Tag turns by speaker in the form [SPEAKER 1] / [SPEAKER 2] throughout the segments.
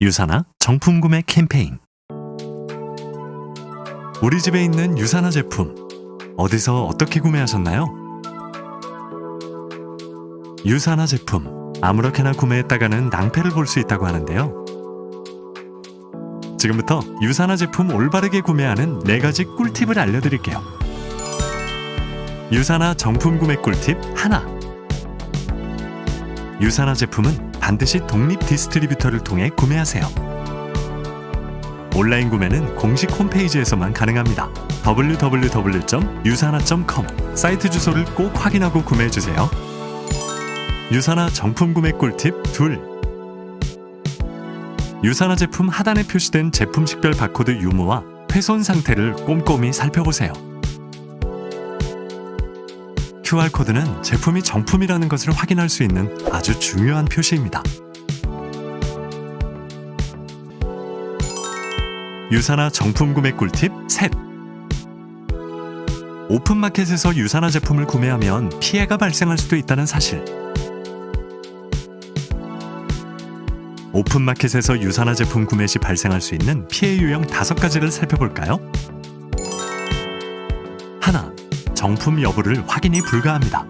[SPEAKER 1] 유사나 정품 구매 캠페인 우리 집에 있는 유사나 제품 어디서 어떻게 구매하셨나요? 유사나 제품 아무렇게나 구매했다가는 낭패를 볼 수 있다고 하는데요. 지금부터 유사나 제품 올바르게 구매하는 네 가지 꿀팁을 알려드릴게요. 유사나 정품 구매 꿀팁 하나. 유사나 제품은 반드시 독립 디스트리뷰터를 통해 구매하세요. 온라인 구매는 공식 홈페이지에서만 가능합니다. www.유사나.com 사이트 주소를 꼭 확인하고 구매해 주세요. 유사나 정품 구매 꿀팁 둘. 유사나 제품 하단에 표시된 제품 식별 바코드 유무와 훼손 상태를 꼼꼼히 살펴보세요. QR코드는 제품이 정품이라는 것을 확인할 수 있는 아주 중요한 표시입니다. 유사나 정품 구매 꿀팁 셋. 오픈마켓에서 유사나 제품을 구매하면 피해가 발생할 수도 있다는 사실. 오픈마켓에서 유사나 제품 구매 시 발생할 수 있는 피해 유형 다섯 가지를 살펴볼까요? 정품 여부를 확인이 불가합니다.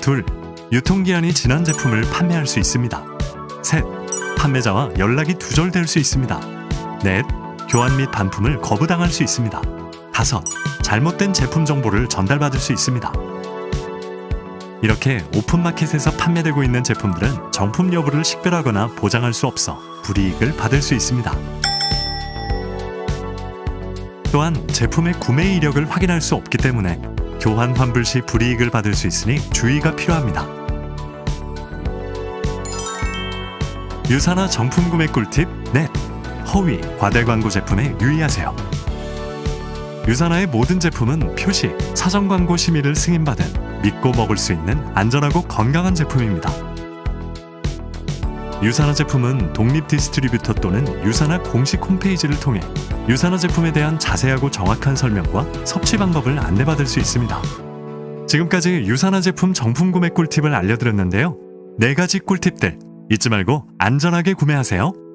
[SPEAKER 1] 둘, 유통기한이 지난 제품을 판매할 수 있습니다. 셋, 판매자와 연락이 두절될 수 있습니다. 넷, 교환 및 반품을 거부당할 수 있습니다. 다섯, 잘못된 제품 정보를 전달받을 수 있습니다. 이렇게 오픈마켓에서 판매되고 있는 제품들은 정품 여부를 식별하거나 보장할 수 없어 불이익을 받을 수 있습니다. 또한 제품의 구매 이력을 확인할 수 없기 때문에 교환 환불 시 불이익을 받을 수 있으니 주의가 필요합니다. 유사나 정품 구매 꿀팁 넷 허위, 과대 광고 제품에 유의하세요. 유사나의 모든 제품은 표시, 사전 광고 심의를 승인받은 믿고 먹을 수 있는 안전하고 건강한 제품입니다. 유사나 제품은 독립 디스트리뷰터 또는 유사나 공식 홈페이지를 통해 유사나 제품에 대한 자세하고 정확한 설명과 섭취 방법을 안내받을 수 있습니다. 지금까지 유사나 제품 정품 구매 꿀팁을 알려드렸는데요. 네 가지 꿀팁들 잊지 말고 안전하게 구매하세요.